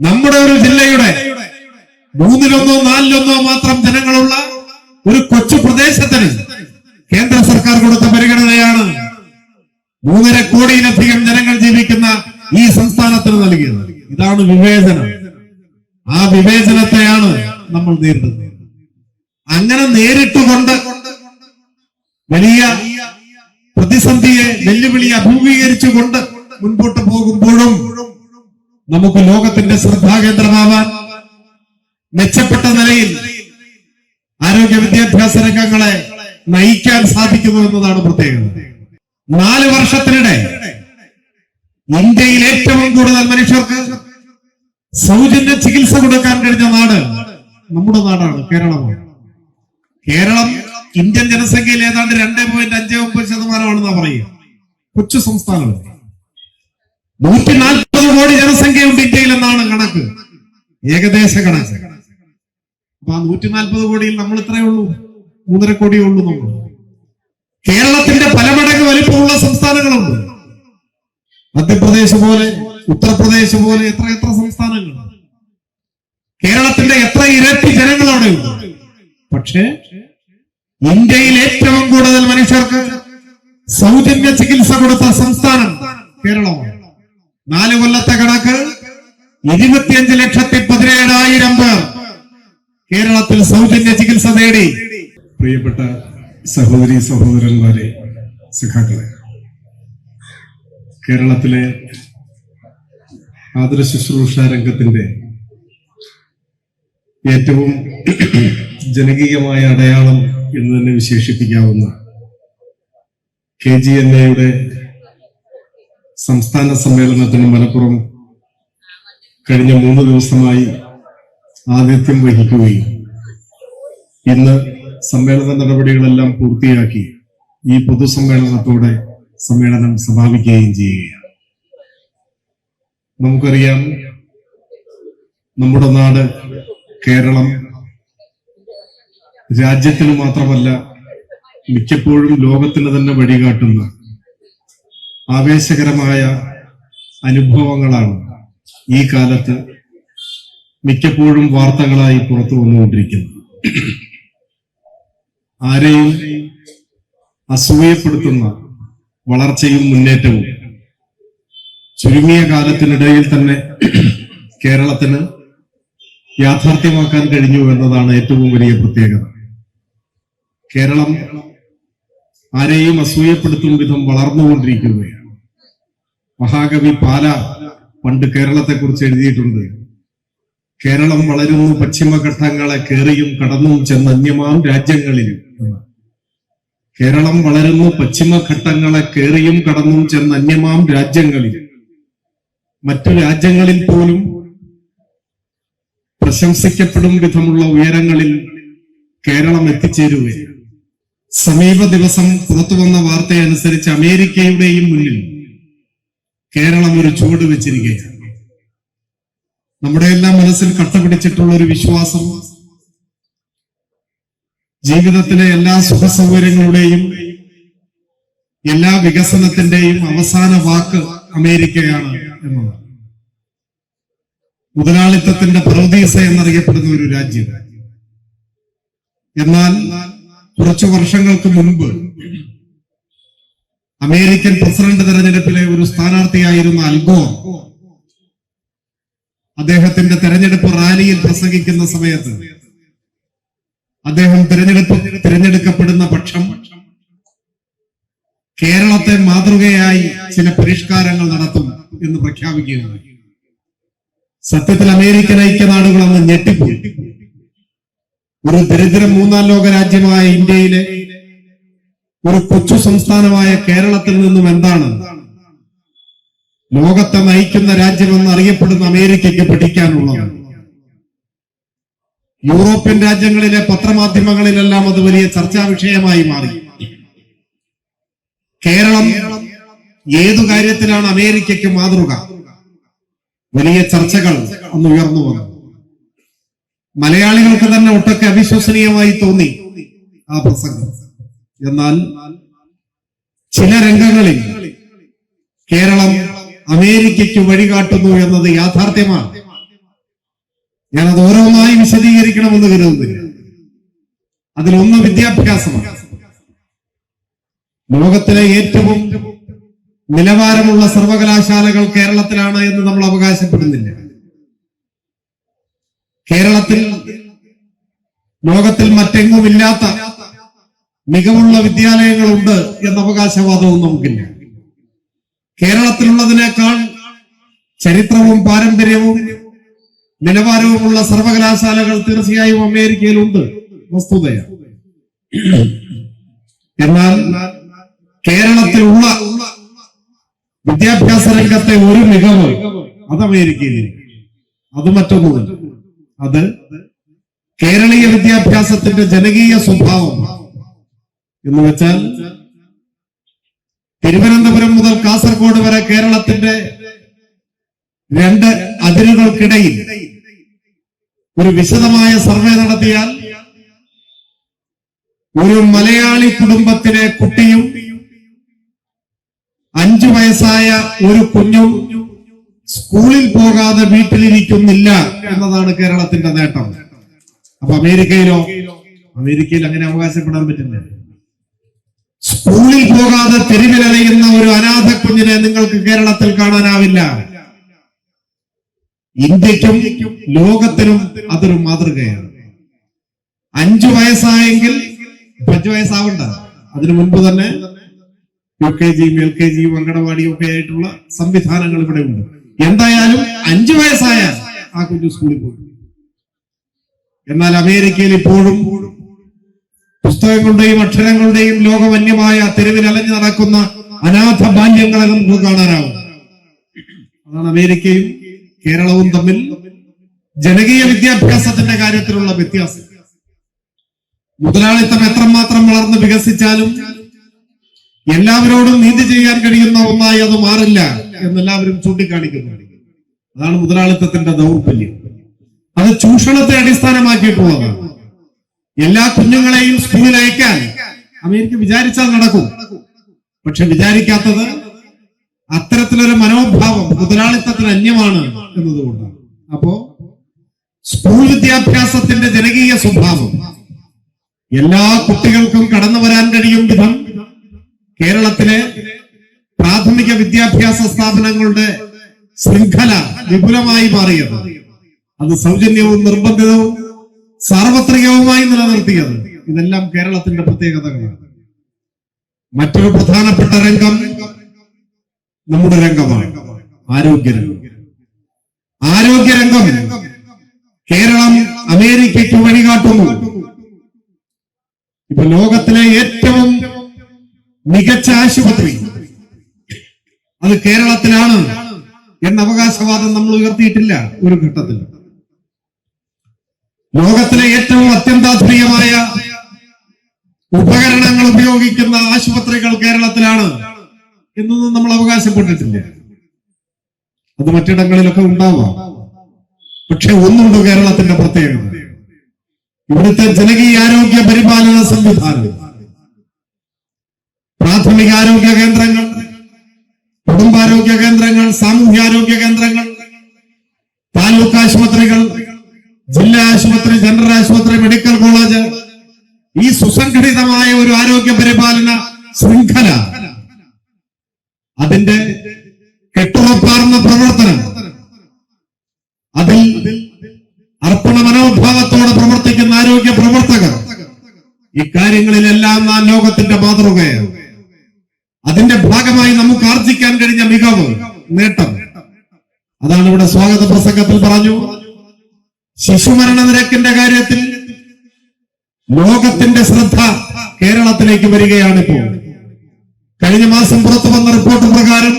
നമ്മുടെ ഒരു ജില്ലയുടെ മൂന്നിലൊന്നോ നാലിലൊന്നോ മാത്രം ജനങ്ങളുള്ള ഒരു കൊച്ചു പ്രദേശത്തിന് കേന്ദ്ര സർക്കാർ കൊടുത്ത പരിഗണനയാണ് മൂന്നര കോടിയിലധികം ജനങ്ങൾ ജീവിക്കുന്ന ഈ സംസ്ഥാനത്തിന് നൽകിയത്. ഇതാണ് വിവേചനം. ആ വിവേചനത്തെയാണ് നമ്മൾ നേരിടുന്നത്. അങ്ങനെ നേരിട്ടുകൊണ്ട് വലിയ പ്രതിസന്ധിയെ വെല്ലുവിളി അഭിമുഖീകരിച്ചുകൊണ്ട് മുൻപോട്ട് പോകുമ്പോഴും നമുക്ക് ലോകത്തിന്റെ ശ്രദ്ധാകേന്ദ്രമാവാൻ മെച്ചപ്പെട്ട നിലയിൽ ആരോഗ്യ വിദ്യാഭ്യാസ രംഗങ്ങളെ നയിക്കാൻ സാധിക്കുന്നു എന്നതാണ് പ്രത്യേകത. നാല് വർഷത്തിനിടെ ഇന്ത്യയിൽ ഏറ്റവും കൂടുതൽ മനുഷ്യർക്ക് സൗജന്യ ചികിത്സ കൊടുക്കാൻ കഴിഞ്ഞ നാട് നമ്മുടെ നാടാണ് കേരളമാണ്. കേരളം ഇന്ത്യൻ ജനസംഖ്യയിൽ ഏതാണ്ട് രണ്ടേ പോയിന്റ് അഞ്ച് ഒമ്പത് ശതമാനമാണെന്നാ പറയുക. കൊച്ചു സംസ്ഥാനങ്ങൾ. നൂറ്റി നാൽപ്പത് കോടി ജനസംഖ്യയുണ്ട് ഇന്ത്യയിൽ എന്നാണ് കണക്ക്. ഏകദേശ കണക്ക്. അപ്പൊ ആ നൂറ്റി നാൽപ്പത് കോടിയിൽ നമ്മൾ ഇത്രയേ ഉള്ളൂ. മൂന്നര കോടിയേ ഉള്ളൂ നമ്മൾ കേരളത്തിന്റെ പല മടങ്ങ് വലിപ്പമുള്ള സംസ്ഥാനങ്ങളുണ്ട്. മധ്യപ്രദേശ് പോലെ ഉത്തർപ്രദേശ് പോലെ എത്ര എത്ര സംസ്ഥാനങ്ങൾ. കേരളത്തിന്റെ എത്ര ഇരട്ടി ജനങ്ങൾ അവിടെയുണ്ട്. പക്ഷേ ഇന്ത്യയിൽ ഏറ്റവും കൂടുതൽ മനുഷ്യർക്ക് സൗജന്യ ചികിത്സ കൊടുത്ത സംസ്ഥാനം കേരളമാണ്. നാല് കൊല്ലത്തെ കണക്ക് ഇരുപത്തിയഞ്ച് ലക്ഷത്തി പതിനേഴായിരം പേർ കേരളത്തിൽ സൗജന്യ ചികിത്സ നേടി. പ്രിയപ്പെട്ട സഹോദരി സഹോദരന്മാരെ സഖാക്കളെ കേരളത്തിലെ ആതുര ശുശ്രൂഷ രംഗത്തിന്റെ ഏറ്റവും ജനകീയമായ അടയാളം എന്ന് തന്നെ വിശേഷിപ്പിക്കാവുന്ന കെ ജി എൻ എയുടെ സംസ്ഥാന സമ്മേളനത്തിന് മലപ്പുറം കഴിഞ്ഞ മൂന്ന് ദിവസമായി ആതിഥ്യം വഹിക്കുകയും ഇന്ന് സമ്മേളന നടപടികളെല്ലാം പൂർത്തിയാക്കി ഈ പൊതുസമ്മേളനത്തോടെ സമ്മേളനം സമാപിക്കുകയും ചെയ്യുകയാണ്. നമുക്കറിയാം നമ്മുടെ നാട് കേരളം രാജ്യത്തിന് മാത്രമല്ല മിക്കപ്പോഴും ലോകത്തിന് തന്നെ വഴികാട്ടുന്ന ആവേശകരമായ അനുഭവങ്ങളാണ് ഈ കാലത്ത് മിക്കപ്പോഴും വാർത്തകളായി പുറത്തു വന്നുകൊണ്ടിരിക്കുന്നത്. ആരെയും അസൂയപ്പെടുത്തുന്ന വളർച്ചയും മുന്നേറ്റവും ചുരുങ്ങിയ കാലത്തിനിടയിൽ തന്നെ കേരളത്തിന് യാഥാർത്ഥ്യമാക്കാൻ കഴിഞ്ഞു എന്നതാണ് ഏറ്റവും വലിയ പ്രത്യേകത. കേരളം ആരെയും അസൂയപ്പെടുത്തും വിധം വളർന്നുകൊണ്ടിരിക്കുകയാണ്. മഹാകവി പാല പണ്ട് കേരളത്തെക്കുറിച്ച് എഴുതിയിട്ടുണ്ട്. കേരളം വളരുന്നു പശ്ചിമഘട്ടങ്ങളെ കേറിയും കടന്നും ചെന്ന് അന്യമാം രാജ്യങ്ങളിൽ കേരളം വളരുന്നു പശ്ചിമഘട്ടങ്ങളെ കേറിയും കടന്നും ചെന്ന് അന്യമാം രാജ്യങ്ങളിൽ മറ്റു രാജ്യങ്ങളിൽ പോലും പ്രശംസിക്കപ്പെടും വിധമുള്ള ഉയരങ്ങളിൽ കേരളം എത്തിച്ചേരുകയാണ്. സമീപ ദിവസം പുറത്തു വന്ന വാർത്തയനുസരിച്ച് അമേരിക്കയുടെയും മുന്നിൽ കേരളം ഒരു ചൂട് വെച്ചിരിക്കുകയാണ്. നമ്മുടെ എല്ലാം മനസ്സിൽ കട്ടപിടിച്ചിട്ടുള്ള ഒരു വിശ്വാസം. ജീവിതത്തിലെ എല്ലാ സുഖ സൗകര്യങ്ങളുടെയും എല്ലാ വികസനത്തിന്റെയും അവസാന വാക്ക് അമേരിക്കയാണ് എന്നതാണ് മുതലാളിത്തത്തിന്റെ പ്രൗദീസ എന്നറിയപ്പെടുന്ന ഒരു രാജ്യം. എന്നാൽ കുറച്ചു വർഷങ്ങൾക്ക് മുൻപ് അമേരിക്കൻ പ്രസിഡന്റ് തെരഞ്ഞെടുപ്പിലെ ഒരു സ്ഥാനാർത്ഥിയായിരുന്ന അൽഗോ അദ്ദേഹത്തിന്റെ തെരഞ്ഞെടുപ്പ് റാലിയിൽ പ്രസംഗിക്കുന്ന സമയത്ത് അദ്ദേഹം തിരഞ്ഞെടുപ്പ് തിരഞ്ഞെടുക്കപ്പെടുന്ന പക്ഷം കേരളത്തെ മാതൃകയായി ചില പരിഷ്കാരങ്ങൾ നടത്തും എന്ന് പ്രഖ്യാപിക്കുകയാണ്. സത്യത്തിൽ അമേരിക്കൻ ഐക്യനാടുകൾ അന്ന് ഞെട്ടിപ്പോയി. ഒരു ദരിദ്ര മൂന്നാം ലോക രാജ്യമായ ഇന്ത്യയിലെ ഒരു കൊച്ചു സംസ്ഥാനമായ കേരളത്തിൽ നിന്നും എന്താണ്? ലോകത്തെ നയിക്കുന്ന രാജ്യമെന്ന് അറിയപ്പെടുന്ന അമേരിക്കയ്ക്ക് പഠിക്കാനുള്ളത്. യൂറോപ്യൻ രാജ്യങ്ങളിലെ പത്രമാധ്യമങ്ങളിലെല്ലാം അത് വലിയ ചർച്ചാ വിഷയമായി മാറി. കേരളം ഏതു കാര്യത്തിലാണ് അമേരിക്കയ്ക്ക് മാതൃക? വലിയ ചർച്ചകൾ അന്ന് ഉയർന്നു വന്നു. മലയാളികൾക്ക് തന്നെ ഒട്ടൊക്കെ അവിശ്വസനീയമായി തോന്നി ആ പ്രസംഗം. എന്നാൽ ചില രംഗങ്ങളിൽ കേരളം അമേരിക്കയ്ക്ക് വഴികാട്ടുന്നു എന്നത് യാഥാർത്ഥ്യമാണ്. ഞാനത് ഓരോന്നായി വിശദീകരിക്കണമെന്ന് കരുതുന്നില്ല അതിലൊന്ന് വിദ്യാഭ്യാസമാണ്. ലോകത്തിലെ ഏറ്റവും നിലവാരമുള്ള സർവകലാശാലകൾ കേരളത്തിലാണ് എന്ന് നമ്മൾ അവകാശപ്പെടുന്നില്ല. കേരളത്തിൽ ലോകത്തിൽ മറ്റെങ്ങുമില്ലാത്ത മികവുള്ള വിദ്യാലയങ്ങളുണ്ട് എന്ന അവകാശവാദവും നമുക്കില്ല. കേരളത്തിലുള്ളതിനേക്കാൾ ചരിത്രവും പാരമ്പര്യവും നിലവാരവുമുള്ള സർവകലാശാലകൾ തീർച്ചയായും അമേരിക്കയിലുണ്ട് വസ്തുതയാണ് എന്നാൽ കേരളത്തിലുള്ള വിദ്യാഭ്യാസ രംഗത്തെ ഒരു മികവ് അത് അമേരിക്കയിൽ അത് മറ്റൊന്നുമല്ല. അത് കേരളീയ വിദ്യാഭ്യാസത്തിന്റെ ജനകീയ സ്വഭാവം എന്ന് വെച്ചാൽ തിരുവനന്തപുരം മുതൽ കാസർഗോഡ് വരെ കേരളത്തിന്റെ രണ്ട് അതിരുകൾക്കിടയിൽ ഒരു വിശദമായ സർവേ നടത്തിയാൽ ഒരു മലയാളി കുടുംബത്തിലെ കുട്ടിയും അഞ്ചു വയസ്സായ ഒരു കുഞ്ഞും സ്കൂളിൽ പോകാതെ വീട്ടിലിരിക്കുന്നില്ല എന്നതാണ് കേരളത്തിന്റെ നേട്ടം. അപ്പൊ അമേരിക്കയിലോ അമേരിക്കയിൽ അങ്ങനെ അവകാശപ്പെടാൻ പറ്റില്ല. സ്കൂളിൽ പോകാതെ തെരുവിലറിയുന്ന ഒരു അനാഥ കുഞ്ഞിനെ നിങ്ങൾക്ക് കേരളത്തിൽ കാണാനാവില്ല. ഇന്ത്യക്കും ലോകത്തിനും അതൊരു മാതൃകയാണ്. അഞ്ചു വയസ്സായെങ്കിൽ അഞ്ചു വയസ്സാവണ്ട. അതിനു മുൻപ് തന്നെ യു കെ ജിയും എൽ കെ ജിയും അങ്കണവാടിയും ഒക്കെ ആയിട്ടുള്ള സംവിധാനങ്ങൾ ഇവിടെ ഉണ്ട്. എന്തായാലും അഞ്ചു വയസ്സായ ആ കുഞ്ഞു സ്കൂളിൽ പോകും എന്നാൽ അമേരിക്കയിൽ ഇപ്പോഴും പുസ്തകങ്ങളുടെയും അക്ഷരങ്ങളുടെയും ലോകവന്യമായ തെരുവിൽ അലഞ്ഞു നടക്കുന്ന അനാഥ ബാല്യങ്ങളെ നമുക്ക് കാണാനാവും അതാണ് അമേരിക്കയും കേരളവും തമ്മിൽ ജനകീയ വിദ്യാഭ്യാസത്തിന്റെ കാര്യത്തിലുള്ള വ്യത്യാസം. മുതലാളിത്തം എത്രമാത്രം വളർന്ന് വികസിച്ചാലും എല്ലാവരോടും നീതി ചെയ്യാൻ കഴിയുന്ന ഒന്നായി അത് മാറില്ല എന്നെല്ലാവരും ചൂണ്ടിക്കാണിക്കുന്നു. അതാണ് മുതലാളിത്തത്തിന്റെ ദൗർബല്യം. അത് ചൂഷണത്തെ അടിസ്ഥാനമാക്കിയിട്ടുള്ളതാണ്. എല്ലാ കുഞ്ഞുങ്ങളെയും സ്കൂളിൽ അയക്കാൻ അമേരിക്ക വിചാരിച്ചാൽ നടക്കും. പക്ഷെ വിചാരിക്കാത്തത് അത്തരത്തിലൊരു മനോഭാവം മുതലാളിത്തത്തിന് അന്യമാണ് എന്നതുകൊണ്ടാണ്. അപ്പോ സ്കൂൾ വിദ്യാഭ്യാസത്തിന്റെ ജനകീയ സ്വഭാവം എല്ലാ കുട്ടികൾക്കും കടന്നു വരാൻ കഴിയും വിധം കേരളത്തിലെ പ്രാഥമിക വിദ്യാഭ്യാസ സ്ഥാപനങ്ങളുടെ ശൃംഖല വിപുലമായി മാറിയത്. അത് സൗജന്യവും നിർബന്ധിതവും സാർവത്രികവുമായി നിലനിർത്തിയത് ഇതെല്ലാം കേരളത്തിന്റെ പ്രത്യേകതകളാണ്. മറ്റൊരു പ്രധാനപ്പെട്ട രംഗം നമ്മുടെ രംഗമാണ് ആരോഗ്യരംഗം ആരോഗ്യരംഗം കേരളം അമേരിക്കയ്ക്ക് വഴികാട്ടുന്നു. ഇപ്പൊ ലോകത്തിലെ ഏറ്റവും മികച്ച ആശുപത്രി അത് കേരളത്തിലാണ് എന്ന അവകാശവാദം നമ്മൾ ഉയർത്തിയിട്ടില്ല ഒരു ഘട്ടത്തിൽ. ലോകത്തിലെ ഏറ്റവും അത്യന്താധുനികമായ ഉപകരണങ്ങൾ ഉപയോഗിക്കുന്ന ആശുപത്രികൾ കേരളത്തിലാണ് എന്നൊന്നും നമ്മൾ അവകാശപ്പെട്ടിട്ടില്ല. അത് മറ്റിടങ്ങളിലൊക്കെ ഉണ്ടാവാം. പക്ഷെ ഒന്നുണ്ട് കേരളത്തിന്റെ പ്രത്യേകത. ഇവിടുത്തെ ജനകീയ ആരോഗ്യ പരിപാലന സംവിധാനം പ്രാഥമിക ആരോഗ്യ കേന്ദ്രങ്ങൾ കുടുംബാരോഗ്യ കേന്ദ്രങ്ങൾ സാമൂഹ്യാരോഗ്യ കേന്ദ്രങ്ങൾ താലൂക്ക് ആശുപത്രികൾ ജില്ലാ ആശുപത്രി ജനറൽ ആശുപത്രി മെഡിക്കൽ കോളേജ് ഈ സുസംഘടിതമായ ഒരു ആരോഗ്യ പരിപാലന ശൃംഖല. അതിന്റെ കെട്ടുറപ്പാർന്ന പ്രവർത്തനം. അതിൽ അർപ്പണ മനോഭാവത്തോടെ പ്രവർത്തിക്കുന്ന ആരോഗ്യ പ്രവർത്തകർ. ഇക്കാര്യങ്ങളിലെല്ലാം നാം ലോകത്തിന്റെ മാതൃകയാണ്. അതിന്റെ ഭാഗമായി നമുക്ക് ആർജിക്കാൻ കഴിഞ്ഞ മികവ് നേട്ടം. അതാണ് ഇവിടെ സ്വാഗത പ്രസംഗത്തിൽ പറഞ്ഞു. ശിശുമരണ നിരക്കിന്റെ കാര്യത്തിൽ ലോകത്തിന്റെ ശ്രദ്ധ കേരളത്തിലേക്ക് വരികയാണിപ്പോൾ. കഴിഞ്ഞ മാസം പുറത്തു വന്ന റിപ്പോർട്ട് പ്രകാരം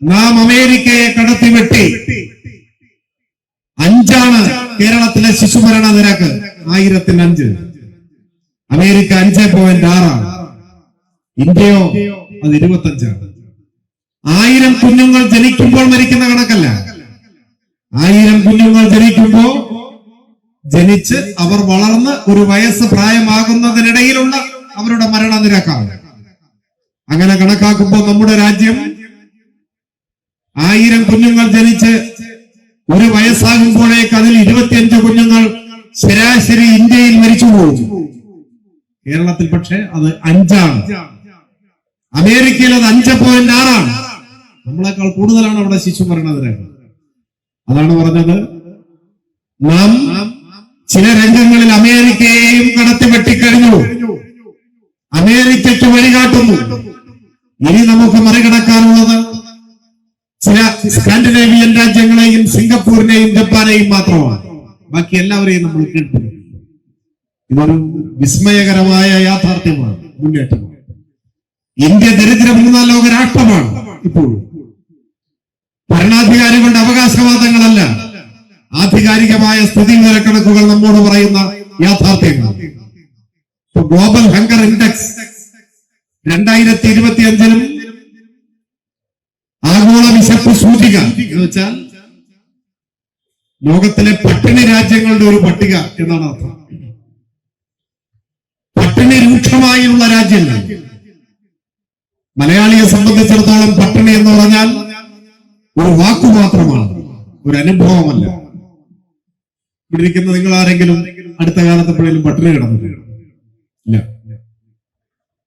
നാം അമേരിക്കയെ കടത്തിവെട്ടി അഞ്ചാണ് കേരളത്തിലെ ശിശുമരണ നിരക്ക് ആയിരത്തിന് അഞ്ച് അമേരിക്ക അഞ്ച് പോയിന്റ് ആറാണ്. ഇന്ത്യയോ അത് ഇരുപത്തഞ്ചാണ്. ആയിരം കുഞ്ഞുങ്ങൾ ജനിക്കുമ്പോൾ മരിക്കുന്ന കണക്കല്ല. ആയിരം കുഞ്ഞുങ്ങൾ ജനിക്കുമ്പോ ജനിച്ച് അവർ വളർന്ന് ഒരു വയസ്സ് പ്രായമാകുന്നതിനിടയിലുള്ള അവരുടെ മരണനിരക്കാണ്. അങ്ങനെ കണക്കാക്കുമ്പോൾ നമ്മുടെ രാജ്യം ആയിരം കുഞ്ഞുങ്ങൾ ജനിച്ച് ഒരു വയസ്സാകുമ്പോഴേക്ക് അതിൽ ഇരുപത്തിയഞ്ച് കുഞ്ഞുങ്ങൾ ശരാശരി ഇന്ത്യയിൽ മരിച്ചു പോകും കേരളത്തിൽ പക്ഷെ അത് അഞ്ചാണ്. അമേരിക്കയിൽ അത് അഞ്ച് പോയിന്റ് ആറാണ്. നമ്മളെക്കാൾ കൂടുതലാണ് അവിടെ ശിശു മരണനിരക്ക് അതാണ് പറഞ്ഞത്. നാം ചില രംഗങ്ങളിൽ അമേരിക്കയെയും കടത്തി വെട്ടിക്കഴിഞ്ഞു അമേരിക്കയ്ക്ക് വഴികാട്ടുന്നു. ഇനി നമുക്ക് മറികടക്കാനുള്ളത് ചില സ്കാൻഡിനേവിയൻ രാജ്യങ്ങളെയും സിംഗപ്പൂരിനെയും ജപ്പാനെയും മാത്രമാണ്. ബാക്കി എല്ലാവരെയും നമ്മൾ കേൾക്കുന്നു. ഇതൊരു വിസ്മയകരമായ യാഥാർത്ഥ്യമാണ് മുന്നേറ്റമാണ്. ഇന്ത്യ ദരിദ്ര മൂന്നാം ലോക രാഷ്ട്രമാണ് ഇപ്പോഴും. ഭരണാധികാരികളുടെ അവകാശവാദങ്ങളല്ല. ആധികാരികമായ സ്ഥിതി വിവരക്കണക്കുകൾ നമ്മോട് പറയുന്ന യാഥാർത്ഥ്യങ്ങൾ. ഗ്ലോബൽ ഹങ്കർ ഇൻഡെക്സ് രണ്ടായിരത്തി ഇരുപത്തി അഞ്ചിലും ആഗോള വിശപ്പ് സൂചിക എന്ന് വെച്ചാൽ ലോകത്തിലെ പട്ടിണി രാജ്യങ്ങളുടെ ഒരു പട്ടിക എന്നാണ് അർത്ഥം. പട്ടിണി രൂക്ഷമായുള്ള രാജ്യങ്ങൾ. മലയാളിയെ സംബന്ധിച്ചിടത്തോളം പട്ടിണി എന്ന് പറഞ്ഞാൽ ഒരു വാക്കു മാത്രമാണ് ഒരു അനുഭവമല്ല. ഇവിടെ ഇരിക്കുന്ന നിങ്ങൾ ആരെങ്കിലും അടുത്ത കാലത്ത് എപ്പോഴെങ്കിലും പട്ടിണി കിടന്നു ഇല്ല.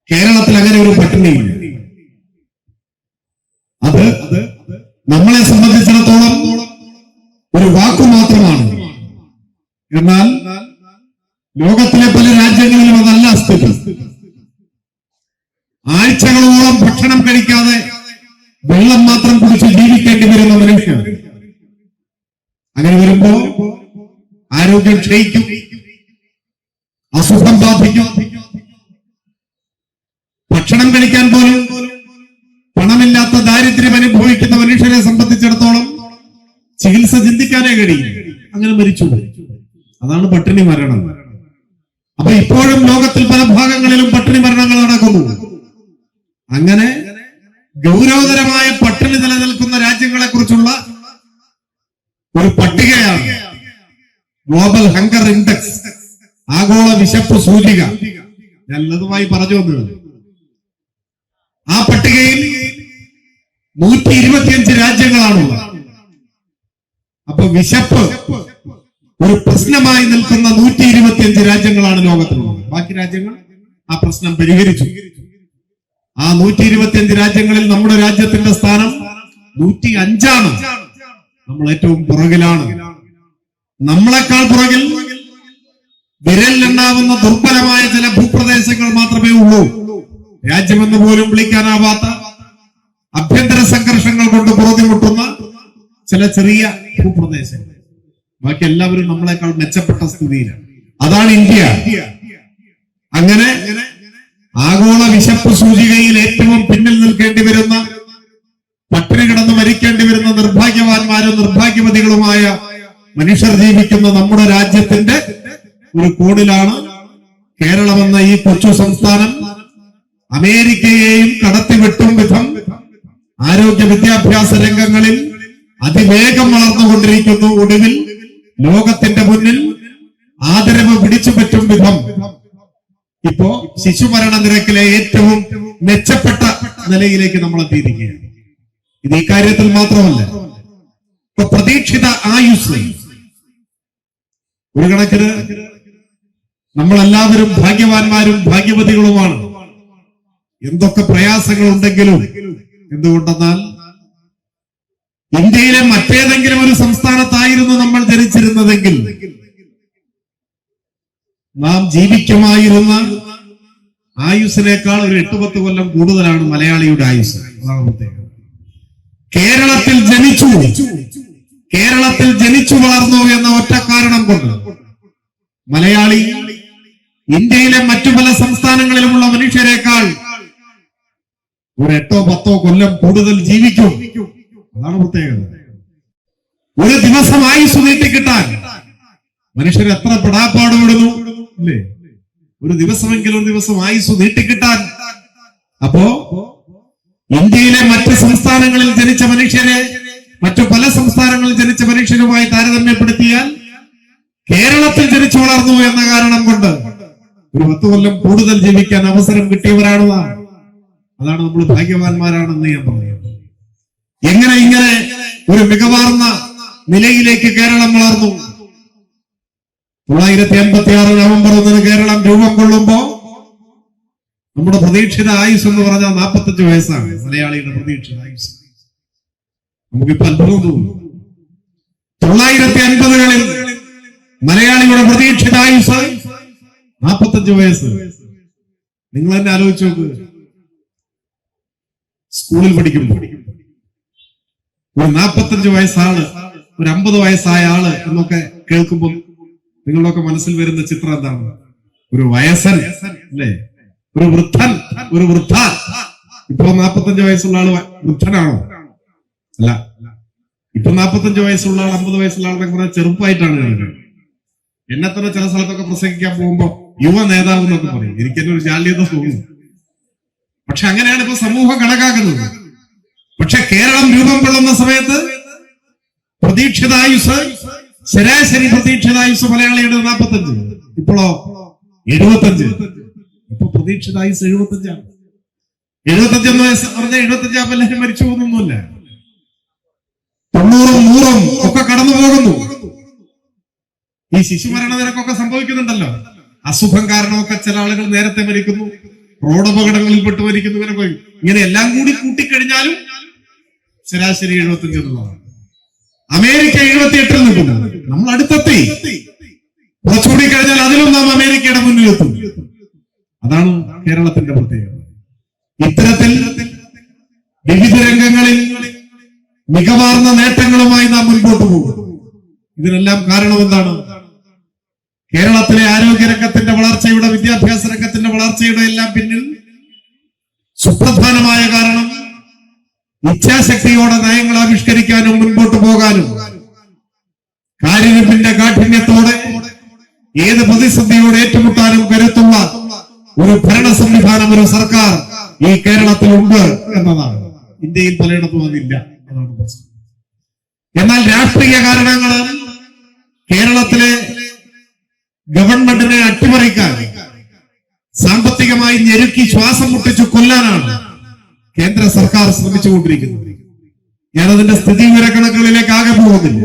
കേരളത്തിൽ അങ്ങനെ ഒരു പട്ടിണിയില്ല. അത് നമ്മളെ സംബന്ധിച്ചിടത്തോളം ഒരു വാക്കു മാത്രമാണ്. എന്നാൽ ലോകത്തിലെ പല രാജ്യങ്ങളിലും അതല്ല സ്ഥിതി. ആഴ്ചകളോളം ഭക്ഷണം കഴിക്കാതെ വെള്ളം മാത്രം കുടിച്ച് ജീവിക്കേണ്ടി വരുന്ന മനുഷ്യ അങ്ങനെ വരുമ്പോ ആരോഗ്യം ക്ഷയിക്കും. അസുഖം ബാധിക്കും. ഭക്ഷണം കഴിക്കാൻ പോലും പണമില്ലാത്ത ദാരിദ്ര്യം അനുഭവിക്കുന്ന മനുഷ്യരെ സംബന്ധിച്ചിടത്തോളം ചികിത്സ ചിന്തിക്കാനേ കഴിയും അങ്ങനെ മരിച്ചു അതാണ് പട്ടിണി മരണം. അപ്പൊ ഇപ്പോഴും ലോകത്തിൽ പല ഭാഗങ്ങളിലും പട്ടിണി മരണങ്ങൾ നടക്കുന്നു. അങ്ങനെ ഗൗരവതരമായ പട്ടിണി നിലനിൽക്കുന്ന രാജ്യങ്ങളെ കുറിച്ചുള്ള ഒരു പട്ടികയാണ് ഗ്ലോബൽ ഹങ്കർ ഇൻഡെക്സ് ആഗോള വിശപ്പ് സൂചിക. ലഘുവായി പറഞ്ഞു വന്നത്. ആ പട്ടികയിൽ നൂറ്റി ഇരുപത്തിയഞ്ച് രാജ്യങ്ങളാണുള്ളത്. അപ്പൊ വിശപ്പ് ഒരു പ്രശ്നമായി നിൽക്കുന്ന നൂറ്റി ഇരുപത്തിയഞ്ച് രാജ്യങ്ങളാണ് ലോകത്തിലുള്ളത്. ബാക്കി രാജ്യങ്ങൾ ആ പ്രശ്നം പരിഹരിച്ചു. ആ നൂറ്റി ഇരുപത്തിയഞ്ച് രാജ്യങ്ങളിൽ നമ്മുടെ രാജ്യത്തിന്റെ സ്ഥാനം നൂറ്റി അഞ്ചാണ് നമ്മൾ ഏറ്റവും പുറകിലാണ്. നമ്മളെക്കാൾ പുറകിൽ വിരലിലുണ്ടാവുന്ന ദുർബലമായ ചില ഭൂപ്രദേശങ്ങൾ മാത്രമേ ഉള്ളൂ. രാജ്യമെന്ന് പോലും വിളിക്കാനാവാത്ത അഭ്യന്തര സംഘർഷങ്ങൾ കൊണ്ട് പുറത്തുമുട്ടുന്ന ചില ചെറിയ ഭൂപ്രദേശങ്ങൾ. ബാക്കി എല്ലാവരും നമ്മളെക്കാൾ മെച്ചപ്പെട്ട സ്ഥിതിയിലാണ്. അതാണ് ഇന്ത്യ. അങ്ങനെ ആഗോള വിശപ്പ് സൂചികയിൽ ഏറ്റവും പിന്നിൽ നിൽക്കേണ്ടി വരുന്ന പട്ടിണി കിടന്ന് മരിക്കേണ്ടി വരുന്ന നിർഭാഗ്യവാന്മാരും നിർഭാഗ്യവതികളുമായ മനുഷ്യർ ജീവിക്കുന്ന നമ്മുടെ രാജ്യത്തിന്റെ ഒരു കോണിലാണ് കേരളമെന്ന ഈ കൊച്ചു സംസ്ഥാനം. അമേരിക്കയെയും കടത്തിവിട്ടും വിധം ആരോഗ്യ വിദ്യാഭ്യാസ രംഗങ്ങളിൽ അതിവേഗം വളർന്നുകൊണ്ടിരിക്കുന്നു. ഒടുവിൽ ലോകത്തിന്റെ മുന്നിൽ ആദരവ് പിടിച്ചു പറ്റും വിധം ഇപ്പോ ശിശുമരണ നിരക്കിലെ ഏറ്റവും മെച്ചപ്പെട്ട നിലയിലേക്ക് നമ്മൾ എത്തിയിരിക്കുകയാണ്. ഇത് ഈ കാര്യത്തിൽ മാത്രമല്ല ഇപ്പൊ പ്രതീക്ഷിത ആയുസ്. ഒരു കണക്കിന് നമ്മളെല്ലാവരും ഭാഗ്യവാന്മാരും ഭാഗ്യവതികളുമാണ്. എന്തൊക്കെ പ്രയാസങ്ങൾ ഉണ്ടെങ്കിലും എന്തുകൊണ്ടെന്നാൽ ഇന്ത്യയിലെ മറ്റേതെങ്കിലും ഒരു സംസ്ഥാനത്തായിരുന്നു നമ്മൾ ജനിച്ചിരുന്നതെങ്കിൽ നാം ജീവിക്കുമായിരുന്ന ആയുസിനേക്കാൾ ഒരു എട്ട് പത്ത് കൊല്ലം കൂടുതലാണ് മലയാളിയുടെ ആയുസ്. കേരളത്തിൽ ജനിച്ചു. കേരളത്തിൽ ജനിച്ചു വളർന്നു എന്ന ഒറ്റ കാരണം കൊണ്ട് മലയാളി ഇന്ത്യയിലെ മറ്റു പല സംസ്ഥാനങ്ങളിലുമുള്ള മനുഷ്യരെക്കാൾ ഒരു എട്ടോ പത്തോ കൊല്ലം കൂടുതൽ ജീവിക്കും. അതാണ് പ്രത്യേകത. ഒരു ദിവസം ആയുസ് നീട്ടിക്കിട്ടാൻ മനുഷ്യർ എത്ര പെടാപ്പാടുപെടുന്നു. അല്ലേ? ഒരു ദിവസമെങ്കിലും ഒരു ദിവസം ആയുസ് നീട്ടിക്കിട്ടാൻ. അപ്പോ ഇന്ത്യയിലെ മറ്റ് സംസ്ഥാനങ്ങളിൽ ജനിച്ച മനുഷ്യരെ മറ്റു പല സംസ്ഥാനങ്ങളിൽ ജനിച്ച മനുഷ്യരുമായി താരതമ്യപ്പെടുത്തിയാൽ കേരളത്തിൽ ജനിച്ചു വളർന്നു എന്ന കാരണം കൊണ്ട് ഒരു പത്ത് കൊല്ലം കൂടുതൽ ജീവിക്കാൻ അവസരം കിട്ടിയവരാണ് അതാണ് നമ്മൾ ഭാഗ്യവാന്മാരാണെന്ന് ഞാൻ പറയുന്നത്. എങ്ങനെ ഇങ്ങനെ ഒരു മികവാർന്ന നിലയിലേക്ക് കേരളം വളർന്നു. തൊള്ളായിരത്തി എൺപത്തി ആറ് നവംബർ ഒന്നിന് കേരളം രൂപം കൊള്ളുമ്പോ നമ്മുടെ പ്രതീക്ഷിത ആയുസ് എന്ന് പറഞ്ഞാൽ നാൽപ്പത്തഞ്ച് വയസ്സാണ്. മലയാളിയുടെ പ്രതീക്ഷിത ആയുസ്. നമുക്കിപ്പോ അത്ഭുതം. തോന്നുന്നു തൊള്ളായിരത്തി അൻപതുകളിൽ മലയാളിയുടെ പ്രതീക്ഷിത ആയുസ് നാൽപ്പത്തഞ്ച് വയസ്സ്. നിങ്ങൾ തന്നെ ആലോചിച്ച് നോക്ക്. സ്കൂളിൽ പഠിക്കുമ്പോൾ ഒരു നാൽപ്പത്തഞ്ച് വയസ്സാൾ ഒരു അമ്പത് വയസ്സായ ആൾ എന്നൊക്കെ കേൾക്കുമ്പോൾ നിങ്ങളുടെയൊക്കെ മനസ്സിൽ വരുന്ന ചിത്രം എന്താണ്? ഒരു വയസ്സൻ അല്ലേ? ഒരു വൃദ്ധൻ ഒരു വൃദ്ധ. ഇപ്പൊ നാപ്പത്തഞ്ച് വയസ്സുള്ള ആൾ വൃദ്ധനാണോ? അല്ല. ഇപ്പൊ നാപ്പത്തഞ്ച് വയസ്സുള്ള ആൾ അമ്പത് വയസ്സുള്ള ആളെ പറഞ്ഞാൽ ചെറുപ്പമായിട്ടാണ് കാണുന്നത്. എന്നെ തന്നെ ചില സ്ഥലത്തൊക്കെ പ്രസംഗിക്കാൻ പോകുമ്പോ യുവ നേതാവ് എന്നൊക്കെ പറയും. എനിക്ക് തന്നെ ഒരു ജാല്യത തോന്നുന്നു. പക്ഷെ അങ്ങനെയാണ് ഇപ്പൊ സമൂഹം കണക്കാക്കുന്നത്. പക്ഷെ കേരളം രൂപം കൊള്ളുന്ന സമയത്ത് പ്രതീക്ഷിതായുസ് ശരാശരി പ്രതീക്ഷിതായുസ് മലയാളിയുടെ നാൽപ്പത്തഞ്ച് ഇപ്പോഴോ എഴുപത്തഞ്ച്. ഇപ്പൊ പ്രതീക്ഷിതായുസ് എഴുപത്തഞ്ചാണ്. എഴുപത്തഞ്ചെന്ന് വയസ്സ് പറഞ്ഞാൽ എഴുപത്തഞ്ചാകുമ്പോൾ എല്ലാവരും മരിച്ചു പോകുന്നൊന്നുമില്ല. തൊണ്ണൂറും നൂറും ഒക്കെ കടന്നു പോകുന്നു. ഈ ശിശുമരണ നിരക്കൊക്കെ സംഭവിക്കുന്നുണ്ടല്ലോ. അസുഖം കാരണമൊക്കെ ചില ആളുകൾ നേരത്തെ മരിക്കുന്നു. റോഡ് അപകടങ്ങളിൽ പെട്ട് മരിക്കുന്നു ഇങ്ങനെ പോയി. ഇങ്ങനെ എല്ലാം കൂടി കൂട്ടിക്കഴിഞ്ഞാലും ശരാശരി എഴുപത്തഞ്ച് എന്നുള്ളതാണ്. അമേരിക്ക എഴുപത്തിയെട്ടിൽ നിൽക്കുന്നു. നമ്മൾ അടുത്തെത്തി. കുറച്ചുകൂടി കഴിഞ്ഞാൽ അതിലും നാം അമേരിക്കയുടെ മുന്നിലെത്തും. അതാണ് കേരളത്തിന്റെ പ്രത്യേകത. ഇത്തരത്തിൽ വിവിധ രംഗങ്ങളിൽ മികവാർന്ന നേട്ടങ്ങളുമായി നാം മുൻപോട്ട് പോകും. ഇതിനെല്ലാം കാരണം എന്താണ്? കേരളത്തിലെ ആരോഗ്യരംഗത്തിന്റെ വളർച്ചയുടെ വിദ്യാഭ്യാസ രംഗത്തിന്റെ വളർച്ചയുടെ എല്ലാം പിന്നിൽ സുപ്രധാനമായ കാരണം ഇച്ഛാശക്തിയോടെ നയങ്ങൾ ആവിഷ്കരിക്കാനും മുൻപോട്ട് പോകാനും. കാര്യനിപ്പിന്റെ കാഠിന്യത്തോടെ ഏത് പ്രതിസന്ധിയോട് ഏറ്റുമുട്ടാനും കരുത്തുള്ള ഒരു ഭരണ സംവിധാനം ഒരു സർക്കാർ ഈ കേരളത്തിൽ ഉണ്ട് എന്നതാണ്. ഇന്ത്യയിൽ പലയിടത്തും അതില്ല അതാണ് പ്രശ്നം. എന്നാൽ രാഷ്ട്രീയ കാരണങ്ങൾ കേരളത്തിലെ ഗവൺമെന്റിനെ അട്ടിമറിക്കാൻ സാമ്പത്തികമായി ഞെരുക്കി ശ്വാസം മുട്ടിച്ചു കൊല്ലാനാണ് കേന്ദ്ര സർക്കാർ ശ്രമിച്ചുകൊണ്ടിരിക്കുന്നത്. ഞാനതിന്റെ സ്ഥിതി വിവരക്കണക്കുകളിലേക്ക് ആകെ പോകുന്നില്ല.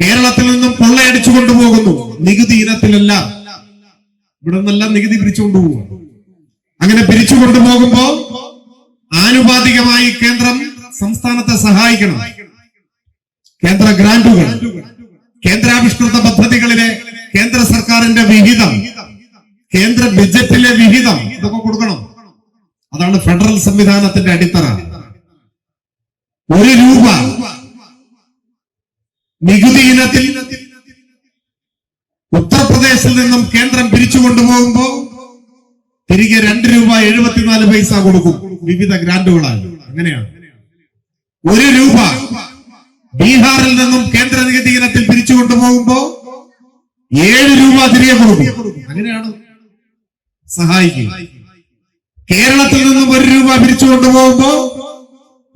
കേരളത്തിൽ നിന്നും കൊള്ളയടിച്ചു കൊണ്ടുപോകുന്നു. നികുതി ഇനത്തിലല്ല. ഇവിടെ നിന്നെല്ലാം നികുതി പിരിച്ചുകൊണ്ടുപോകും അങ്ങനെ പിരിച്ചു കൊണ്ടുപോകുമ്പോ ആനുപാതികമായി കേന്ദ്രം സംസ്ഥാനത്തെ സഹായിക്കണം. കേന്ദ്ര ഗ്രാന്റുകൾ കേന്ദ്രാവിഷ്കൃത പദ്ധതികളിലെ കേന്ദ്ര സർക്കാരിന്റെ വിഹിതം കേന്ദ്ര ബജറ്റിലെ വിഹിതം ഇതൊക്കെ കൊടുക്കണം. അതാണ് ഫെഡറൽ സംവിധാനത്തിന്റെ അടിത്തറ. ഒരു രൂപ നികുതി ഇനത്തിൽ ഉത്തർപ്രദേശിൽ നിന്നും കേന്ദ്രം പിരിച്ചു കൊണ്ടുപോകുമ്പോ തിരികെ രണ്ട് രൂപ എഴുപത്തിനാല് പൈസ കൊടുക്കും വിവിധ ഗ്രാന്റുകളാണ് അങ്ങനെയാണ്. ഒരു രൂപ ബീഹാറിൽ നിന്നും കേന്ദ്ര നികുതി ഇനത്തിൽ പിരിച്ചു കൊണ്ടുപോകുമ്പോ ഏഴ് രൂപ തിരികെ കൊടുക്കും. അങ്ങനെയാണ് സഹായിക്കുക. കേരളത്തിൽ നിന്നും ഒരു രൂപ പിരിച്ചു കൊണ്ടുപോകുമ്പോ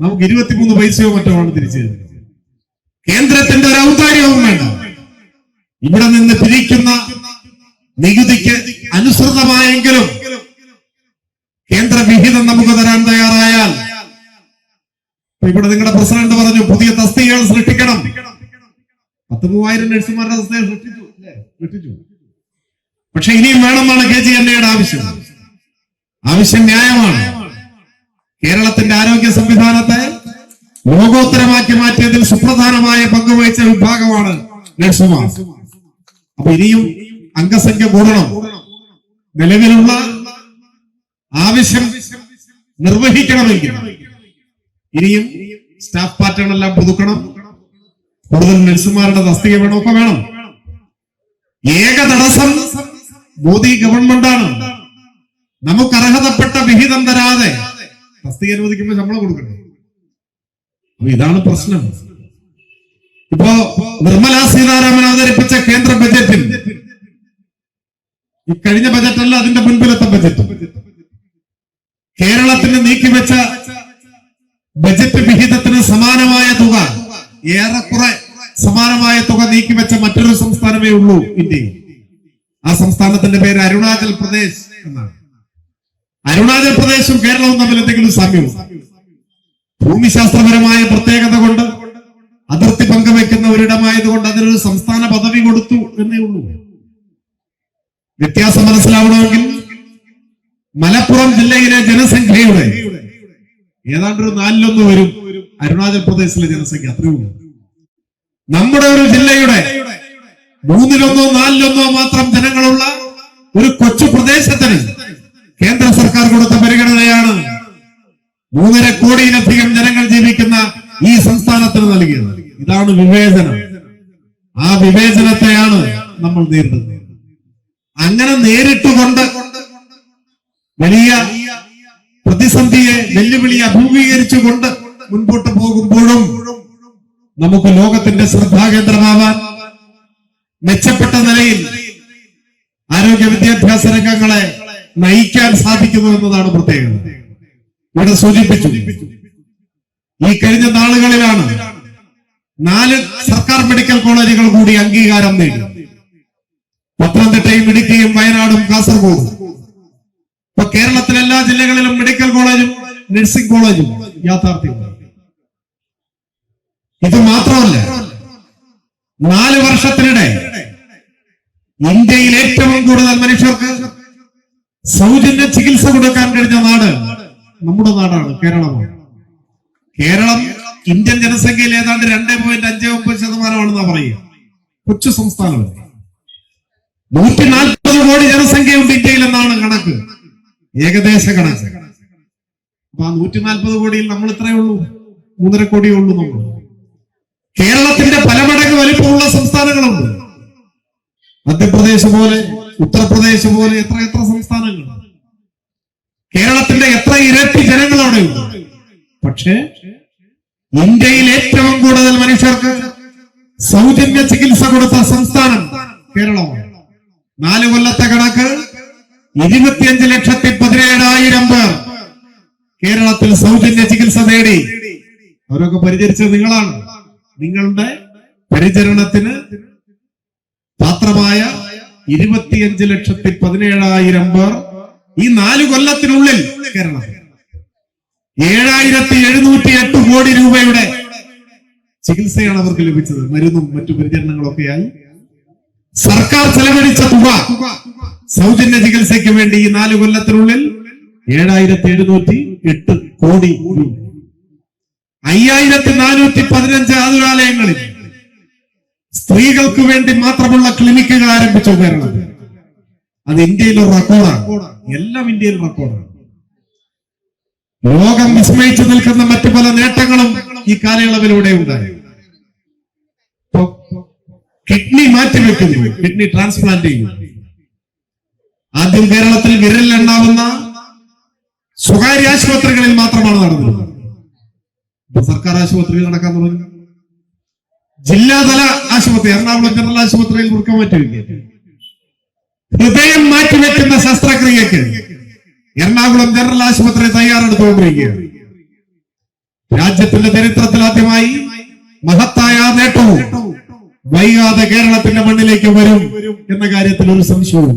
നമുക്ക് ഇരുപത്തിമൂന്ന് പൈസയോ മറ്റോ ആണ് തിരിച്ചു തരുന്നത്. കേന്ദ്രത്തിന്റെ ഒരു ഔദാര്യവും വേണ്ട. ഇവിടെ നിന്ന് പിരിക്കുന്ന നികുതിക്ക് അനുസൃതമായെങ്കിലും കേന്ദ്ര വിഹിതം നമുക്ക് തരാൻ തയ്യാറായാൽ ഇവിടെ നിങ്ങളുടെ പ്രസിഡന്റ് പറഞ്ഞു പുതിയ തസ്തികകൾ സൃഷ്ടിക്കണം. പത്ത് മൂവായിരം നഴ്സുമാരുടെ തസ്തിക സൃഷ്ടിച്ചു സൃഷ്ടിച്ചു. പക്ഷെ ഇനിയും വേണമെന്നാണ് കെ ജി എൻ ആവശ്യം. ആവശ്യം ന്യായമാണ്. കേരളത്തിന്റെ ആരോഗ്യ സംവിധാനത്തെ ലോകോത്തരമാക്കി മാറ്റിയതിൽ സുപ്രധാനമായ പങ്കുവഹിച്ച വിഭാഗമാണ് നഴ്സുമാർ അപ്പൊ ഇനിയും അംഗസംഖ്യ കൂടണം. നിലവിലുള്ള ആവശ്യം നിർവഹിക്കണമെങ്കിൽ ഇനിയും സ്റ്റാഫ് പാറ്റേൺ എല്ലാം പുതുക്കണം. കൂടുതൽ നഴ്സുമാരുടെ തസ്തിക വേണം വേണം. ഏക തടസ്സം മോദി ഗവൺമെന്റാണ് നമുക്ക് അർഹതപ്പെട്ട വിഹിതം തരാതെ തസ്തിക അനുവദിക്കുമ്പോൾ ശമ്പളം കൊടുക്കണ്ടേ? അപ്പൊ ഇതാണ് പ്രശ്നം. ഇപ്പോ നിർമ്മലാ സീതാരാമൻ അവതരിപ്പിച്ച കേന്ദ്ര ബജറ്റിൽ ഈ കഴിഞ്ഞ ബജറ്റല്ല അതിന്റെ മുൻപിലത്തെ ബജറ്റ്. കേരളത്തിന് നീക്കിവെച്ച ബജറ്റ് വിഹിതത്തിന് സമാനമായ തുക ഏറെക്കുറെ സമാനമായ തുക നീക്കിവെച്ച മറ്റൊരു സംസ്ഥാനമേ ഉള്ളൂ ഇന്ത്യയിൽ ആ സംസ്ഥാനത്തിന്റെ പേര് അരുണാചൽ പ്രദേശ് എന്നാണ്. അരുണാചൽ പ്രദേശും കേരളവും തമ്മിൽ എന്തെങ്കിലും സാമ്യവും ഭൂമിശാസ്ത്രപരമായ പ്രത്യേകത കൊണ്ട് അതിർത്തി പങ്കുവെക്കുന്ന ഒരിടമായതുകൊണ്ട് അതിനൊരു സംസ്ഥാന പദവി കൊടുത്തു എന്നേ ഉള്ളൂ. വ്യത്യാസം മനസ്സിലാവണമെങ്കിൽ മലപ്പുറം ജില്ലയിലെ ജനസംഖ്യയുടെ ഏതാണ്ട് ഒരു നാലിലൊന്ന് വരും അരുണാചൽ പ്രദേശിലെ ജനസംഖ്യ അത്രയേ നമ്മുടെ ഒരു ജില്ലയുടെ മൂന്നിലൊന്നോ നാലിലൊന്നോ മാത്രം ജനങ്ങളുള്ള ഒരു കൊച്ചു പ്രദേശത്തിന് കേന്ദ്ര സർക്കാർ കൊടുത്ത പരിഗണനയാണ് മൂന്നര കോടിയിലധികം ജനങ്ങൾ ജീവിക്കുന്ന ഈ സംസ്ഥാനത്തിന് നൽകിയത്. ഇതാണ് വിവേചനം. ആ വിവേചനത്തെയാണ് നമ്മൾ നേരിടുന്നത്. അങ്ങനെ നേരിട്ടുകൊണ്ട് വലിയ പ്രതിസന്ധിയെ വെല്ലുവിളി അഭിമുഖീകരിച്ചുകൊണ്ട് മുൻപോട്ട് പോകുമ്പോഴും നമുക്ക് ലോകത്തിന്റെ ശ്രദ്ധാകേന്ദ്രമാവാൻ മെച്ചപ്പെട്ട നിലയിൽ ആരോഗ്യ വിദ്യാഭ്യാസ രംഗങ്ങളെ നയിക്കാൻ സാധിക്കുന്നു എന്നതാണ് പ്രത്യേകത. ഇവിടെ സൂചിപ്പിച്ചു. ഈ കഴിഞ്ഞ നാളുകളിലാണ് നാല് സർക്കാർ മെഡിക്കൽ കോളേജുകൾ കൂടി അംഗീകാരം നേടി. പത്തനംതിട്ടയും ഇടുക്കിയും വയനാടും കാസർഗോഡും. ഇപ്പൊ കേരളത്തിലെ എല്ലാ ജില്ലകളിലും മെഡിക്കൽ കോളേജും നഴ്സിംഗ് കോളേജും യാഥാർത്ഥ്യം ഇത് മാത്രമല്ല നാല് വർഷത്തിനിടെ ഇന്ത്യയിൽ ഏറ്റവും കൂടുതൽ മനുഷ്യർക്ക് സൗജന്യ ചികിത്സ കൊടുക്കാൻ കഴിഞ്ഞ നാട് നമ്മുടെ നാടാണ് കേരളമാണ്. കേരളം ഇന്ത്യൻ ജനസംഖ്യയിൽ ഏതാണ്ട് രണ്ടേ പോയിന്റ് അഞ്ച് ഒമ്പത് ശതമാനമാണെന്നാ പറയുക. കൊച്ചു സംസ്ഥാനമാണ്. നൂറ്റി നാൽപ്പത് കോടി ജനസംഖ്യയുണ്ട് ഇന്ത്യയിൽ എന്നാണ് കണക്ക്. ഏകദേശ കണക്ക്. അപ്പൊ ആ നൂറ്റി നാൽപ്പത് കോടിയിൽ നമ്മൾ ഇത്രയേ ഉള്ളൂ. മൂന്നര കോടിയേ ഉള്ളൂ നമ്മൾ. കേരളത്തിന്റെ പല മടങ്ങ് വലിപ്പമുള്ള സംസ്ഥാനങ്ങളുണ്ട്. മധ്യപ്രദേശ് പോലെ ഉത്തർപ്രദേശ് പോലെ എത്ര എത്ര സംസ്ഥാനങ്ങൾ കേരളത്തിന്റെ എത്ര ഇരട്ടി ജനങ്ങളാണ്. പക്ഷേ ഇന്ത്യയിൽ ഏറ്റവും കൂടുതൽ മനുഷ്യർക്ക് സൗജന്യ ചികിത്സ കൊടുത്ത സംസ്ഥാനം കേരളമാണ്. നാല് കൊല്ലത്തെ കണക്ക് ഇരുപത്തിയഞ്ച് ലക്ഷത്തി പതിനേഴായിരം പേർ കേരളത്തിൽ സൗജന്യ ചികിത്സ നേടി. അവരൊക്കെ പരിചരിച്ചത് നിങ്ങളാണ്. നിങ്ങളുടെ പരിചരണത്തിന് പാത്രമായ ഇരുപത്തിയഞ്ച് ലക്ഷത്തി പതിനേഴായിരം പേർ ഈ നാല് കൊല്ലത്തിനുള്ളിൽ കേരളം. ഏഴായിരത്തി എഴുന്നൂറ്റി എട്ട് കോടി രൂപയുടെ ചികിത്സയാണ് അവർക്ക് ലഭിച്ചത്. മരുന്നും മറ്റു പരിചരണങ്ങളൊക്കെയായി. സർക്കാർ ചെലവഴിച്ച തുക സൗജന്യ ചികിത്സയ്ക്ക് വേണ്ടി ഈ നാല് കൊല്ലത്തിനുള്ളിൽ ഏഴായിരത്തി എഴുന്നൂറ്റി എട്ട് കോടി രൂപ. അയ്യായിരത്തി നാനൂറ്റി പതിനഞ്ച് ആതുരാലയങ്ങളിൽ സ്ത്രീകൾക്ക് വേണ്ടി മാത്രമുള്ള ക്ലിനിക്കുകൾ ആരംഭിച്ചു കേരളത്തിൽ അത് ഇന്ത്യയിൽ റെക്കോർഡാണ് എല്ലാം ഇന്ത്യയിൽ റെക്കോർഡാണ് ലോകം വിസ്മയിച്ചു നിൽക്കുന്ന മറ്റു പല നേട്ടങ്ങളും ഈ കാലയളവിലൂടെ ഉണ്ടായി. കിഡ്നി മാറ്റിവെക്കുന്നു. കിഡ്നി ട്രാൻസ്പ്ലാന്റ് ചെയ്യുന്നു ആദ്യം കേരളത്തിൽ വിരലിലുണ്ടാവുന്ന സ്വകാര്യ ആശുപത്രികളിൽ മാത്രമാണ് നടന്നിരുന്നത്. സർക്കാർ ആശുപത്രിയിൽ നടക്കാൻ തുടങ്ങി ജില്ലാതല ആശുപത്രി എറണാകുളം ജനറൽ ആശുപത്രിയിൽ കൊടുക്കാൻ മാറ്റിവെക്കുക ഹൃദയം മാറ്റിവെക്കുന്ന ശസ്ത്രക്രിയക്ക് എറണാകുളം ജനറൽ ആശുപത്രി തയ്യാറെടുത്തുകൊണ്ടിരിക്കുകയാണ്. രാജ്യത്തിന്റെ ചരിത്രത്തിൽ ആദ്യമായി മഹത്തായ നേട്ടവും വൈകാതെ കേരളത്തിന്റെ മണ്ണിലേക്ക് വരും എന്ന കാര്യത്തിൽ ഒരു സംശയവും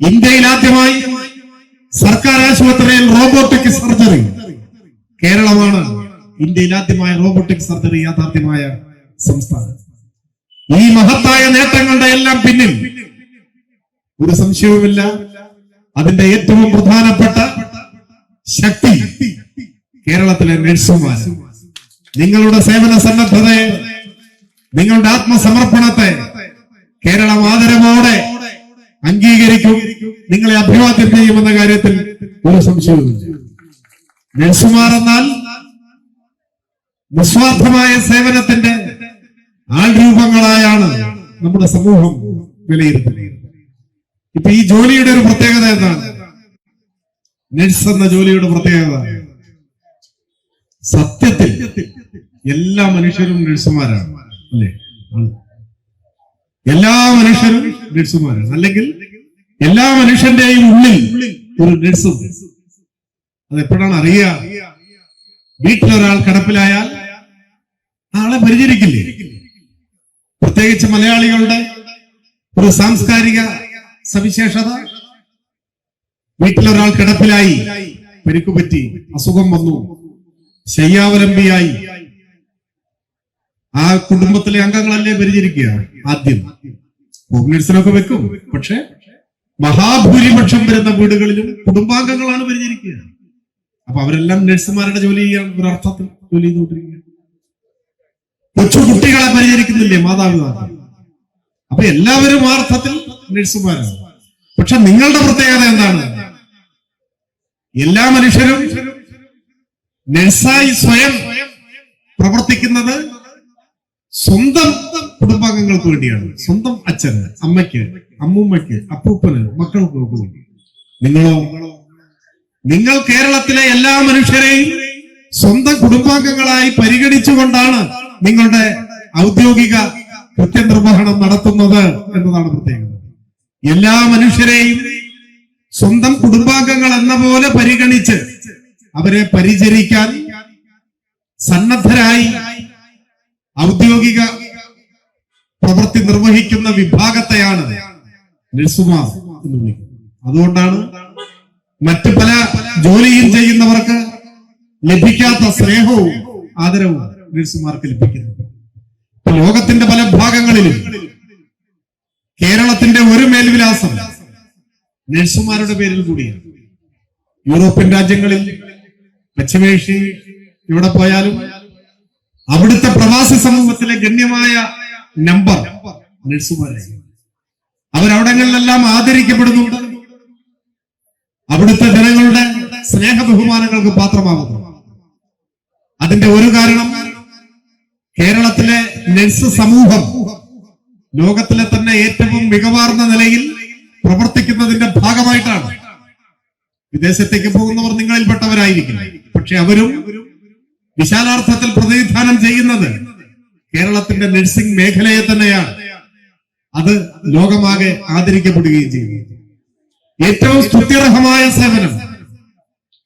ഇന്ത്യയിൽ ആദ്യമായി സർക്കാർ ആശുപത്രിയിൽ റോബോട്ടിക് സർജറി. കേരളമാണ് ഇന്ത്യയിൽ ആദ്യമായ റോബോട്ടിക് സർജറി യാഥാർത്ഥ്യമായ സംസ്ഥാനം. ഈ മഹത്തായ നേട്ടങ്ങളുടെ എല്ലാം പിന്നിൽ ഒരു സംശയവുമില്ല. അതിന്റെ ഏറ്റവും പ്രധാനപ്പെട്ട ശക്തി കേരളത്തിലെ നഴ്സുമാർ നിങ്ങളുടെ സേവന സന്നദ്ധതയെ നിങ്ങളുടെ ആത്മസമർപ്പണത്തെ കേരളം ആദരവോടെ അംഗീകരിക്കും. നിങ്ങളെ അഭിവാദ്യം ചെയ്യുമെന്ന കാര്യത്തിൽ ഒരു സംശയവുമില്ല. നഴ്സുമാർ എന്നാൽ നിസ്വാർത്ഥമായ സേവനത്തിന്റെ ആൾരൂപങ്ങളായാണ് നമ്മുടെ സമൂഹം വിലയിരുത്തുന്നത്. ഇപ്പൊ ഈ ജോലിയുടെ ഒരു പ്രത്യേകത എന്താണ്? നഴ്സ് എന്ന ജോലിയുടെ പ്രത്യേകത. സത്യത്തിൽ എല്ലാ മനുഷ്യരും നഴ്സുമാരാണ് അല്ലേ? എല്ലാ മനുഷ്യരും നഴ്സുമാരാണ് അല്ലെങ്കിൽ എല്ലാ മനുഷ്യന്റെയും ഉള്ളിൽ ഒരു നഴ്സും അത് എപ്പോഴാണ് അറിയുക? വീട്ടിലൊരാൾ കിടപ്പിലായാൽ ആളെ പരിചരിക്കില്ലേ? പ്രത്യേകിച്ച് മലയാളികളുടെ ഒരു സാംസ്കാരിക സവിശേഷത? വീട്ടിലൊരാൾ കിടപ്പിലായി. പരിക്കുപറ്റി അസുഖം വന്നു. ശയ്യാവലംബിയായി. ആ കുടുംബത്തിലെ അംഗങ്ങളല്ലേ പരിചരിക്കുക ആദ്യം. ഹോം വെക്കും. പക്ഷെ മഹാഭൂരിപക്ഷം വരുന്ന വീടുകളിലും കുടുംബാംഗങ്ങളാണ് പരിചരിക്കുക അപ്പൊ അവരെല്ലാം നഴ്സുമാരുടെ ജോലി ചെയ്യാണ് ഒരർത്ഥത്തിൽ ജോലി ചെയ്തുകൊണ്ടിരിക്കുക കൊച്ചു കുട്ടികളെ പരിചരിക്കുന്നില്ലേ മാതാപിതാക്കൾ. അപ്പൊ എല്ലാവരും ആ അർത്ഥത്തിൽ നഴ്സുമാരാണ്. പക്ഷെ നിങ്ങളുടെ പ്രത്യേകത എന്താണ്? എല്ലാ മനുഷ്യരും നഴ്സായി സ്വയം പ്രവർത്തിക്കുന്നത് സ്വന്തം കുടുംബാംഗങ്ങൾക്ക് വേണ്ടിയാണ്. സ്വന്തം അച്ഛന് അമ്മയ്ക്ക് അമ്മൂമ്മയ്ക്ക് അപ്പൂപ്പന് മക്കൾക്ക് വേണ്ടി. നിങ്ങളോ? നിങ്ങൾ കേരളത്തിലെ എല്ലാ മനുഷ്യരെയും സ്വന്തം കുടുംബാംഗങ്ങളായി പരിഗണിച്ചുകൊണ്ടാണ് നിങ്ങളുടെ ഔദ്യോഗിക കൃത്യനിർവഹണം നടത്തുന്നത് എന്നതാണ് പ്രത്യേകത. എല്ലാ മനുഷ്യരെയും സ്വന്തം കുടുംബാംഗങ്ങൾ എന്ന പോലെ പരിഗണിച്ച് അവരെ പരിചരിക്കാൻ സന്നദ്ധരായി ഔദ്യോഗിക പ്രവൃത്തി നിർവഹിക്കുന്ന വിഭാഗത്തെയാണ് നഴ്സുമാർ എന്ന് വിളിക്കുന്നത്. അതുകൊണ്ടാണ് മറ്റു പല ജോലിയും ചെയ്യുന്നവർക്ക് ലഭിക്കാത്ത സ്നേഹവും ആദരവും നഴ്സുമാർക്ക് ലഭിക്കുന്നത്. ലോകത്തിന്റെ പല ഭാഗങ്ങളിലും കേരളത്തിന്റെ ഒരു മേൽവിലാസം നഴ്സുമാരുടെ പേരിൽ കൂടിയാണ്. യൂറോപ്യൻ രാജ്യങ്ങളിൽ പശ്ചിമേഷ്യ എവിടെ പോയാലും അവിടുത്തെ പ്രവാസി സമൂഹത്തിലെ ഗണ്യമായ നമ്പർ നഴ്സുമാരായി. അവരവിടങ്ങളിലെല്ലാം ആദരിക്കപ്പെടുന്നുണ്ട്. അവിടുത്തെ ജനങ്ങളുടെ സ്നേഹ ബഹുമാനങ്ങൾക്ക് പാത്രമാകുന്നു. അതിന്റെ ഒരു കാരണം നഴ്സ് സമൂഹം ലോകത്തിലെ തന്നെ ഏറ്റവും മികവാർന്ന നിലയിൽ പ്രവർത്തിക്കുന്നതിന്റെ ഭാഗമായിട്ടാണ്. വിദേശത്തേക്ക് പോകുന്നവർ നിങ്ങളിൽപ്പെട്ടവരായിരിക്കും. പക്ഷെ അവരും വിശാലാർത്ഥത്തിൽ പ്രതിനിധാനം ചെയ്യുന്നത് കേരളത്തിന്റെ നഴ്സിംഗ് മേഖലയെ തന്നെയാണ്. അത് ലോകമാകെ ആദരിക്കപ്പെടുകയും ചെയ്യും. ഏറ്റവും സ്തുത്യർഹമായ സേവനം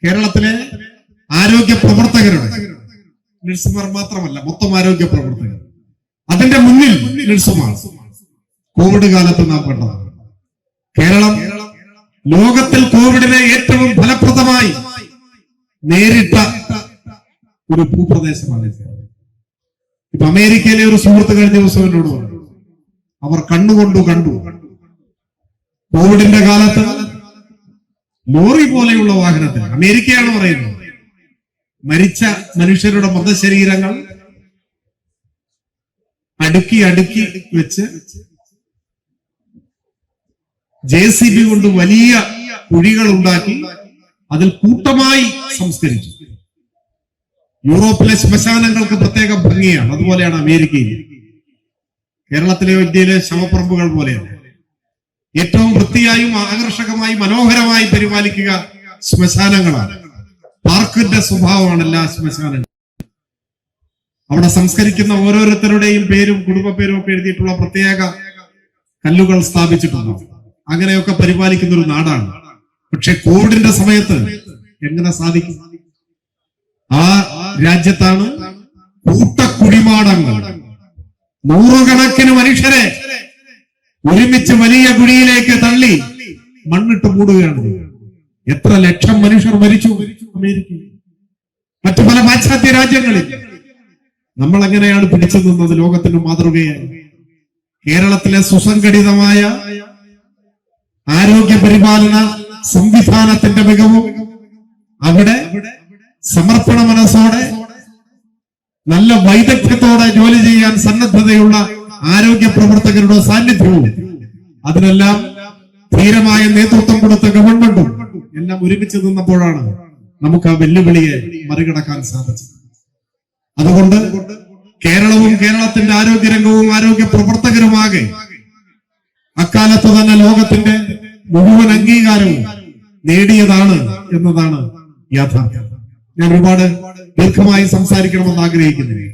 കേരളത്തിലെ ആരോഗ്യ പ്രവർത്തകരുടെ നഴ്സുമാർ മാത്രമല്ല മൊത്തം ആരോഗ്യ പ്രവർത്തകർ. അതിന്റെ മുന്നിൽ നഴ്സുമാർ കോവിഡ് കാലത്ത് നാം കണ്ടതാണ് കേരളം ലോകത്തിൽ കോവിഡിനെ ഏറ്റവും ഫലപ്രദമായി നേരിട്ട ഒരു ഭൂപ്രദേശമാണ്. ഇപ്പൊ അമേരിക്കയിലെ ഒരു സുഹൃത്ത് കഴിഞ്ഞ ദിവസം എന്നോട് പറഞ്ഞു അവർ കണ്ണുകൊണ്ടു കണ്ടു. കോവിഡിന്റെ കാലത്ത് ലോറി പോലെയുള്ള വാഹനത്തിൽ അമേരിക്കയാണ് പറയുന്നത് മരിച്ച മനുഷ്യരുടെ മൃതശരീരങ്ങൾ അടുക്കി അടുക്കി വെച്ച് ജെ സി ബി കൊണ്ട് വലിയ കുഴികൾ ഉണ്ടാക്കി അതിൽ കൂട്ടമായി സംസ്കരിച്ചു. യൂറോപ്പിലെ ശ്മശാനങ്ങൾക്ക് പ്രത്യേക ഭംഗിയാണ്. അതുപോലെയാണ് അമേരിക്കയിൽ കേരളത്തിലെ ഇന്ത്യയിലെ ശവപ്രമ്പുകൾ പോലെയാണ്. ഏറ്റവും വൃത്തിയായും ആകർഷകമായി മനോഹരമായി പരിപാലിക്കുക ശ്മശാനങ്ങളാണ്. പാർക്കിന്റെ സ്വഭാവമാണ് എല്ലാ ശ്മശാനങ്ങളും. അവിടെ സംസ്കരിക്കുന്ന ഓരോരുത്തരുടെയും പേരും കുടുംബ പേരും ഒക്കെ എഴുതിയിട്ടുള്ള പ്രത്യേക കല്ലുകൾ സ്ഥാപിച്ചിട്ടുണ്ട്. അങ്ങനെയൊക്കെ പരിപാലിക്കുന്ന ഒരു നാടാണ്. പക്ഷെ കോവിഡിന്റെ സമയത്ത് എങ്ങനെ സാധിക്കും? ആ രാജ്യത്താണ് കൂട്ടക്കുഴിമാടങ്ങൾ നൂറുകണക്കിന് മനുഷ്യരെ ഒരുമിച്ച് വലിയ കുഴിയിലേക്ക് തള്ളി മണ്ണിട്ട് മൂടുകയാണ്. എത്ര ലക്ഷം മനുഷ്യർ മരിച്ചു? അമേരിക്കയിൽ. മറ്റു പല പാശ്ചാത്യ രാജ്യങ്ങളിൽ നമ്മൾ എങ്ങനെയാണ് പിടിച്ചു നിന്നത് ലോകത്തിന് മാതൃകയായി കേരളത്തിലെ സുസംഘടിതമായ ആരോഗ്യ പരിപാലന സംവിധാനത്തിന്റെ മികവും അവിടെ സമർപ്പണ മനസ്സോടെ നല്ല വൈദഗ്ധ്യത്തോടെ ജോലി ചെയ്യാൻ സന്നദ്ധതയുള്ള ആരോഗ്യ പ്രവർത്തകരുടെ സാന്നിധ്യവും അതിനെല്ലാം ധീരമായ നേതൃത്വം കൊടുത്ത ഗവൺമെന്റും എല്ലാം ഒരുമിച്ച് നിന്നപ്പോഴാണ് നമുക്ക് ആ വെല്ലുവിളിയെ മറികടക്കാൻ സാധിച്ചത്. അതുകൊണ്ട് കേരളവും കേരളത്തിന്റെ ആരോഗ്യരംഗവും ആരോഗ്യ പ്രവർത്തകരുമാകെ അക്കാലത്ത് തന്നെ ലോകത്തിന്റെ മുഴുവൻ അംഗീകാരവും നേടിയതാണ് എന്നതാണ് യാഥാർത്ഥ്യം. ഞാൻ ഒരുപാട് ദീർഘമായി സംസാരിക്കണമെന്ന് ആഗ്രഹിക്കുന്നില്ല.